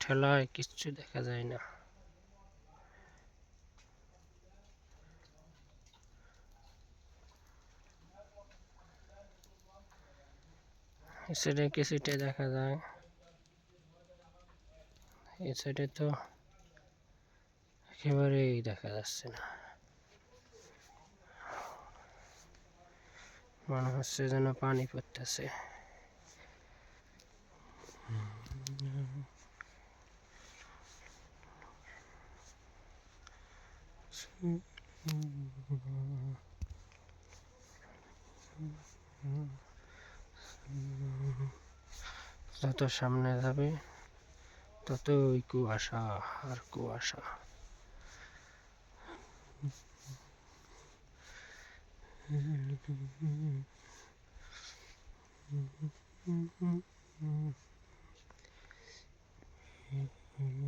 ঠেলায় কিচ্ছু দেখা যায় না। এই সাইডে কিছুটা দেখা যায়? এই সাইডে তো একেবারেই দেখা যাচ্ছে না। মনে হচ্ছে যেন পানি পড়তেছে। যত সামনে যাবে ততই কুয়াশা আর কুয়াশা Mm-hmm.